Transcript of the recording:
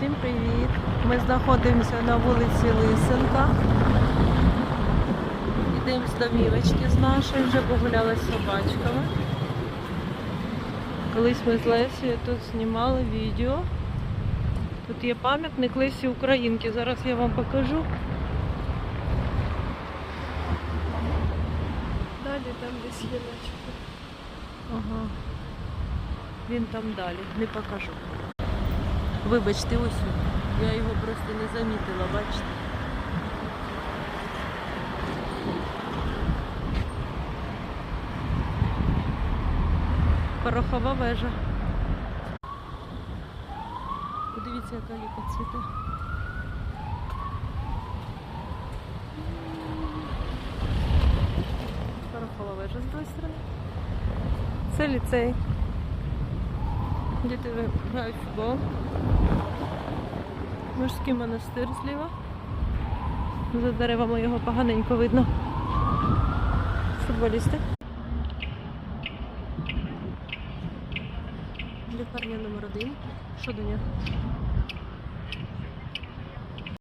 Всім привіт! Ми знаходимося на вулиці Лисенка. Йдемо з домівочки з нашої, вже погуляли з собачками. Колись ми з Лесією тут знімали відео. Тут є пам'ятник Лесі Українки. Зараз я вам покажу. Далі там десь є начебто. Ага. Він там далі, не покажу. Вибачте, ось. Я його просто не замітила, бачите. Порохова вежа. Подивіться, яка ліка цвіте. Порохова вежа з тої сторони. Це ліцей. Діти грають футбол. Мужський монастир зліва. За деревами його поганенько видно. Футболісти. Лікарня номер один. Що до нього?